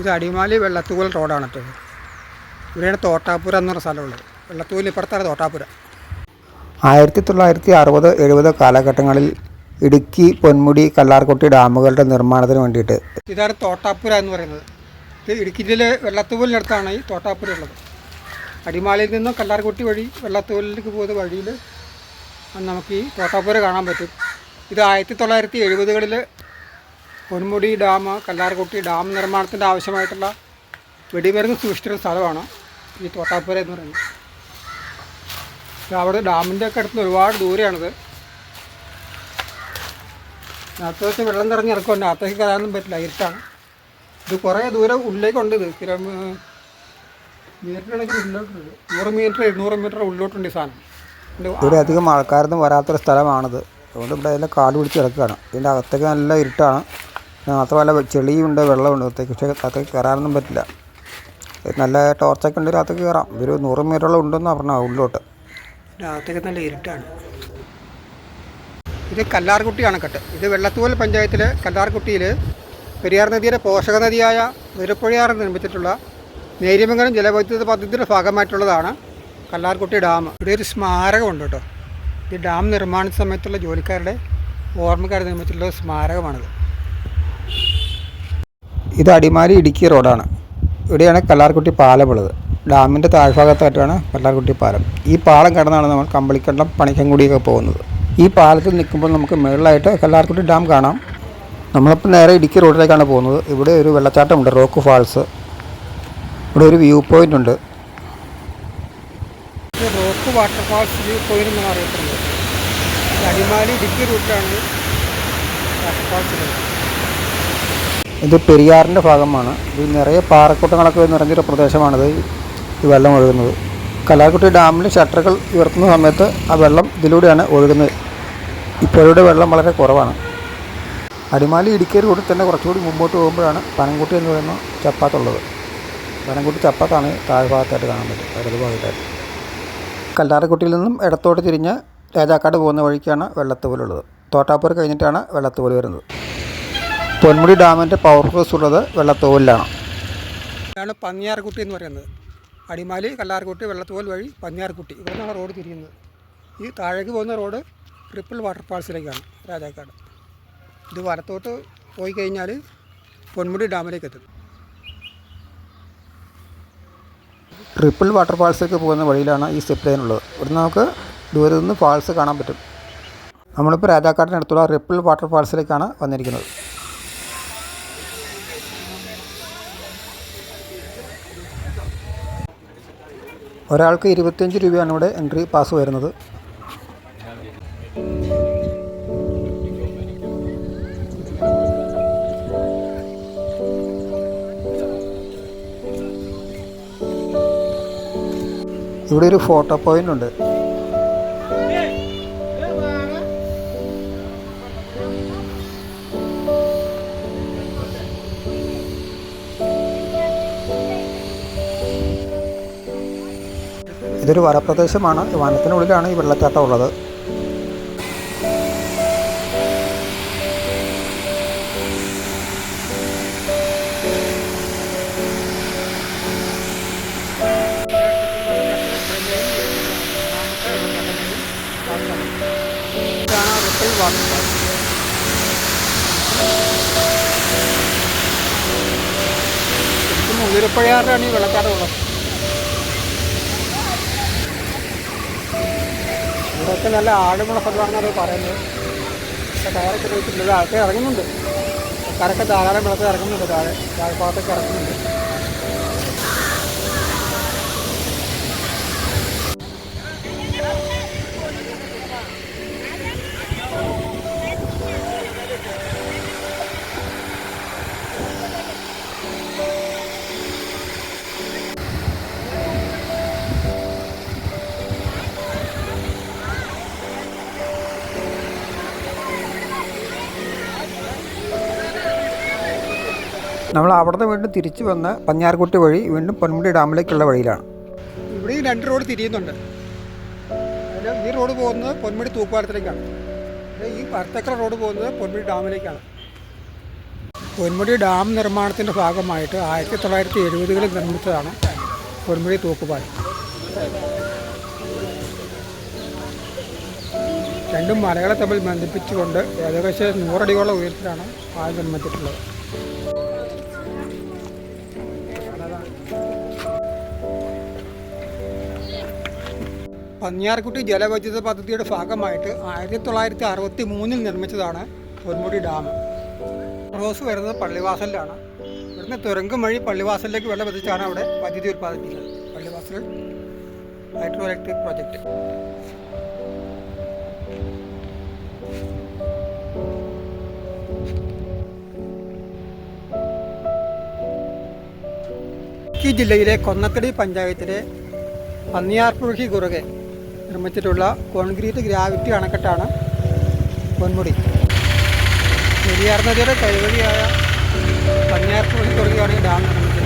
ഇത് അടിമാലി വെള്ളത്തൂൽ റോഡാണ് കേട്ടോ. ഇവിടെയാണ് തോട്ടാപ്പുര എന്ന് പറഞ്ഞ സ്ഥലമുള്ളത് വെള്ളത്തൂവൽ ഇപ്പുറത്താണ് തോട്ടാപ്പുര ആയിരത്തി തൊള്ളായിരത്തി അറുപത് എഴുപത് കാലഘട്ടങ്ങളിൽ ഇടുക്കി പൊന്മുടി കല്ലാർകുട്ടി ഡാമുകളുടെ നിർമ്മാണത്തിന് വേണ്ടിയിട്ട്. ഇതാണ് തോട്ടാപ്പുര എന്ന് പറയുന്നത്. ഇത് ഇടുക്കി ജില്ലയിലെ വെള്ളത്തൂലിനടുത്താണ് ഈ തോട്ടാപ്പുര ഉള്ളത്. അടിമാലിയിൽ നിന്നും കല്ലാർകുട്ടി വഴി വെള്ളത്തൂലിലേക്ക് പോകുന്ന വഴിയിൽ നമുക്ക് ഈ തോട്ടാപ്പുര കാണാൻ പറ്റും. ഇത് ആയിരത്തി തൊള്ളായിരത്തി എഴുപതുകളിൽ പൊന്മുടി ഡാം കല്ലാർകുട്ടി ഡാം നിർമ്മാണത്തിന്റെ ആവശ്യമായിട്ടുള്ള വെടിമരുന്ന് സൂക്ഷിച്ചിരുന്ന സ്ഥലമാണ് ഈ തോട്ടാപ്പുര എന്ന് പറയുന്നത്. അവിടെ ഡാമിന്റെ ഒക്കെ അടുത്ത് ഒരുപാട് ദൂരെയാണിത്. അകത്ത് വെച്ച് വെള്ളം നിറഞ്ഞ് ഇറക്കുന്നുണ്ട് അകത്തേക്ക് കയറാനൊന്നും പറ്റില്ല ഇരുട്ടാണ്. ഇത് കുറേ ദൂരം ഉള്ളിലേക്കുണ്ട് ഇത്. കിലോ മീറ്ററാണെങ്കിൽ ഉള്ളിലോട്ടുണ്ട് നൂറ് മീറ്റർ ഇരുന്നൂറ് മീറ്റർ ഉള്ളിലോട്ടുണ്ട് ഈ സാധനം. ഇവിടെ അധികം ആൾക്കാരൊന്നും വരാത്തൊരു സ്ഥലമാണിത്. അതുകൊണ്ട് ഇവിടെ എല്ലാം കാട് പിടിച്ച് കിടക്കുകയാണ്. ഇതിന്റെ അകത്തേക്ക് നല്ല ഇരുട്ടാണ്. മാത്രമല്ല ചെളിയുണ്ട് വെള്ളമുണ്ട് അകത്തേക്ക് പക്ഷേ അകത്തേക്ക് കയറാനൊന്നും പറ്റില്ല. നല്ല ടോർച്ചൊക്കെ ഉണ്ട് അകത്തേക്ക് കയറാം. ഒരു നൂറ് മീറ്ററോളം ഉണ്ടെന്ന് പറഞ്ഞാൽ ഉള്ളിലോട്ട്. നല്ല ഇരുട്ടാണ്. ഇത് കല്ലാർകുട്ടി അണക്കെട്ട് ഇത് വെള്ളത്തൂവൽ പഞ്ചായത്തിലെ കല്ലാർകുട്ടിയിൽ പെരിയാർ നദിയുടെ പോഷക നദിയായ മുരപ്പുഴയാറ് നിർമ്മിച്ചിട്ടുള്ള നേര്യമംഗലം ജലവൈദ്യുത പദ്ധതിയുടെ ഭാഗമായിട്ടുള്ളതാണ് കല്ലാർകുട്ടി ഡാം. ഇവിടെ ഒരു സ്മാരകമുണ്ട് കേട്ടോ. ഈ ഡാം നിർമ്മാണ സമയത്തുള്ള ജോലിക്കാരുടെ ഓർമ്മക്കാർ നിർമ്മിച്ചിട്ടുള്ള സ്മാരകമാണിത്. ഇത് അടിമാലി ഇടുക്കി റോഡാണ്. ഇവിടെയാണ് കല്ലാർകുട്ടി പാലം ഉള്ളത്. ഡാമിന്റെ താഴ്ഭാഗത്തായിട്ടാണ് കല്ലാർകുട്ടി പാലം. ഈ പാലം കടന്നാണ് നമ്മൾ കമ്പളിക്കണ്ടം പണിക്കൻകുടിയൊക്കെ പോകുന്നത്. ഈ പാലത്തിൽ നിൽക്കുമ്പോൾ നമുക്ക് മുകളിലായിട്ട് കല്ലാർകുട്ടി ഡാം കാണാം. നമ്മളിപ്പോൾ നേരെ ഇടുക്കി റോഡിലേക്കാണ് പോകുന്നത്. ഇവിടെ ഒരു വെള്ളച്ചാട്ടമുണ്ട് റോക്ക് ഫാൾസ്. ഇവിടെ ഒരു വ്യൂ പോയിന്റ് ഉണ്ട്. റോക്ക് വാട്ടർഫാൾസ് വ്യൂ പോയിന്റ് എന്നാണ് അറിയപ്പെടുന്നത്. അടിമാലി ഇടുക്കി റൂട്ടാണ് വാട്ടർഫാൾസ് ഇത് പെരിയാറിന്റെ ഭാഗമാണ്. ഇത് നിറയെ പാറക്കൂട്ടങ്ങളൊക്കെ നിറഞ്ഞൊരു പ്രദേശമാണിത് ഈ വെള്ളം ഒഴുകുന്നത്. കലാകുട്ടി ഡാമിൽ ഷട്ടറുകൾ ഉയർത്തുന്ന സമയത്ത് ആ വെള്ളം ഇതിലൂടെയാണ് ഒഴുകുന്നത്. ഇപ്പോഴിവിടെ വെള്ളം വളരെ കുറവാണ്. അടിമാലി ഇടുക്കി റോഡിൽ തന്നെ കുറച്ചുകൂടി മുമ്പോട്ട് പോകുമ്പോഴാണ് പനംകുട്ടി എന്ന് പറയുന്ന ചപ്പാത്തുള്ളത്. പനംകുട്ടി ചപ്പാത്താണ് താഴ്ഭാഗത്തായിട്ട് കാണാൻ പറ്റും ഇടത് ഭാഗത്തായിട്ട്. കല്ലാറക്കുട്ടിയിൽ നിന്നും ഇടത്തോട്ട് തിരിഞ്ഞ് രാജാക്കാട് പോകുന്ന വഴിക്കാണ് വെള്ളത്തുപോലുള്ളത് തോട്ടാപ്പൂർ കഴിഞ്ഞിട്ടാണ് വെള്ളത്തുപോൽ വരുന്നത്. പൊന്മുടി ഡാമിന്റെ പവർ ഹൗസ് ഉള്ളത് വെള്ളത്തോലിലാണ്. ഇതാണ് പന്നിയാർകുട്ടി എന്ന് പറയുന്നത്. അടിമാലി കല്ലാർകുട്ടി വെള്ളത്തോൽ വഴി പന്നിയാർകുട്ടി. ഇവിടെ നിന്നാണ് റോഡ് തിരിയുന്നത്. ഈ താഴേക്ക് പോകുന്ന റോഡ് ട്രിപ്പിൾ വാട്ടർഫാൾസിലേക്കാണ് രാജാക്കാട്. ഇത് വലത്തോട്ട് പോയി കഴിഞ്ഞാൽ പൊന്മുടി ഡാമിലേക്ക് എത്തും. ട്രിപ്പിൾ വാട്ടർ ഫാൾസിലേക്ക് പോകുന്ന വഴിയിലാണ് ഈ സിപ്പ് ലൈൻ ഉള്ളത്. ഇവിടുന്ന് നമുക്ക് ദൂരെ നിന്ന് ഫാൾസ് കാണാൻ പറ്റും. നമ്മളിപ്പോൾ രാജാക്കാടിനടുത്തുള്ള റിപ്പിൾ വാട്ടർ ഫാൾസിലേക്കാണ് വന്നിരിക്കുന്നത്. ഒരാൾക്ക് ഇരുപത്തിയഞ്ച് രൂപയാണ് ഇവിടെ എൻട്രി പാസ് വരുന്നത്. ഇവിടെ ഒരു ഫോട്ടോ പോയിന്റ് ഉണ്ട്. ഇതൊരു വനപ്രദേശമാണ്. വനത്തിനുള്ളിലാണ് ഈ വെള്ളച്ചാട്ടം ഉള്ളത്. ഇതാണ് റിപ്പിൾ വാട്ടർഫാൾ ശരിക്കും മുതിരപ്പുഴയാറിലാണ് ഈ വെള്ളച്ചാട്ടം ഇവിടെയൊക്കെ നല്ല ആഴമുള്ള സ്ഥലമാണെന്നാണ് പറയുന്നത്. പക്ഷേ കയറൊക്കെ പോയിട്ടില്ല ആൾക്കാർ ഇറങ്ങുന്നുണ്ട്. ആൾക്കാരൊക്കെ ധാരാളം വെള്ളത്തിൽ ഇറങ്ങുന്നുണ്ട്. താഴെ താഴ്ഭാഗത്തൊക്കെ ഇറങ്ങുന്നുണ്ട്. നമ്മൾ അവിടുന്ന് വീണ്ടും തിരിച്ചു വന്ന് പഞ്ഞാർകുട്ടി വഴി വീണ്ടും പൊന്മുടി ഡാമിലേക്കുള്ള വഴിയിലാണ്. ഇവിടെ രണ്ട് റോഡ് തിരിയുന്നുണ്ട്. ഈ റോഡ് പോകുന്നത് പൊന്മുടി തൂക്കുപാലത്തിലേക്കാണ്. ഈ വരത്തക്കര റോഡ് പോകുന്നത് പൊന്മുടി ഡാമിലേക്കാണ്. പൊന്മുടി ഡാം നിർമ്മാണത്തിന്റെ ഭാഗമായിട്ട് ആയിരത്തി തൊള്ളായിരത്തി എഴുപതുകളിൽ നിർമ്മിച്ചതാണ് പൊന്മുടി തൂക്കുപാലം. രണ്ടും മലകളെ തമ്മിൽ ബന്ധിപ്പിച്ചുകൊണ്ട് ഏകദേശം നൂറടിയോളം ഉയരത്തിലാണ് പാലം നിർമ്മിച്ചിട്ടുള്ളത്. പന്നിയാർകുട്ടി ജലവൈദ്യുത പദ്ധതിയുടെ ഭാഗമായിട്ട് ആയിരത്തി തൊള്ളായിരത്തി അറുപത്തി മൂന്നിൽ നിർമ്മിച്ചതാണ് പൊന്മുടി ഡാം. റോസ് വരുന്നത് പള്ളിവാസലിലാണ്. ഇവിടുന്ന് തുരങ്കം വഴി പള്ളിവാസലിലേക്ക് വെള്ളം എത്തിച്ചാണ് അവിടെ വൈദ്യുതി ഉൽപ്പാദിപ്പിക്കുന്നത് Pallivasal hydro electric project Idukki ജില്ലയിലെ കൊന്നത്തടി പഞ്ചായത്തിലെ പന്നിയാർപ്പുഴയ്ക്ക് കുറുകെ നിർമ്മിച്ചിട്ടുള്ള കോൺക്രീറ്റ് ഗ്രാവിറ്റി അണക്കെട്ടാണ് പൊന്മുടി. പെരിയാർ നദിയുടെ കൈവഴിയായ പന്നിയാർപ്പുഴയ്ക്ക് തുടങ്ങിയാണ് ഈ ഡാം നിർമ്മിച്ചത്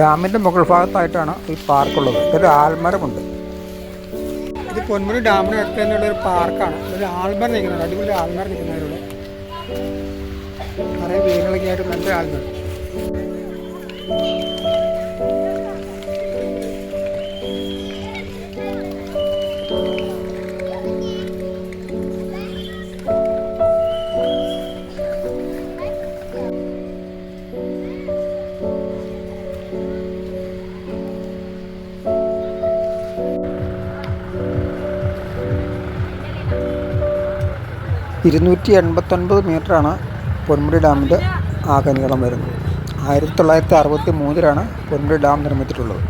ഡാമിന്റെ മുകൾ ഭാഗത്തായിട്ടാണ് ഈ പാർക്കുള്ളത്. ഒരു ആൽമരമുണ്ട്. ഇത് പൊന്മുടി ഡാമിന് അടുത്ത് തന്നെയുള്ള ഒരു പാർക്കാണ്. ഒരു ആൽമർ നിൽക്കുന്നുണ്ട്. അടിപൊളി ആൽമർ നിൽക്കുന്നവരോട് കുറേ വീടുകളൊക്കെ ആയിട്ട് നല്ല ആൽമർ ഇരുന്നൂറ്റി എൺപത്തൊൻപത് മീറ്ററാണ് പൊന്മുടി ഡാമിന്റെ ആകെ നീളം വരുന്നത്. ആയിരത്തി തൊള്ളായിരത്തി അറുപത്തി മൂന്നിലാണ് പൊന്മുടി ഡാം നിർമ്മിച്ചിട്ടുള്ളത്.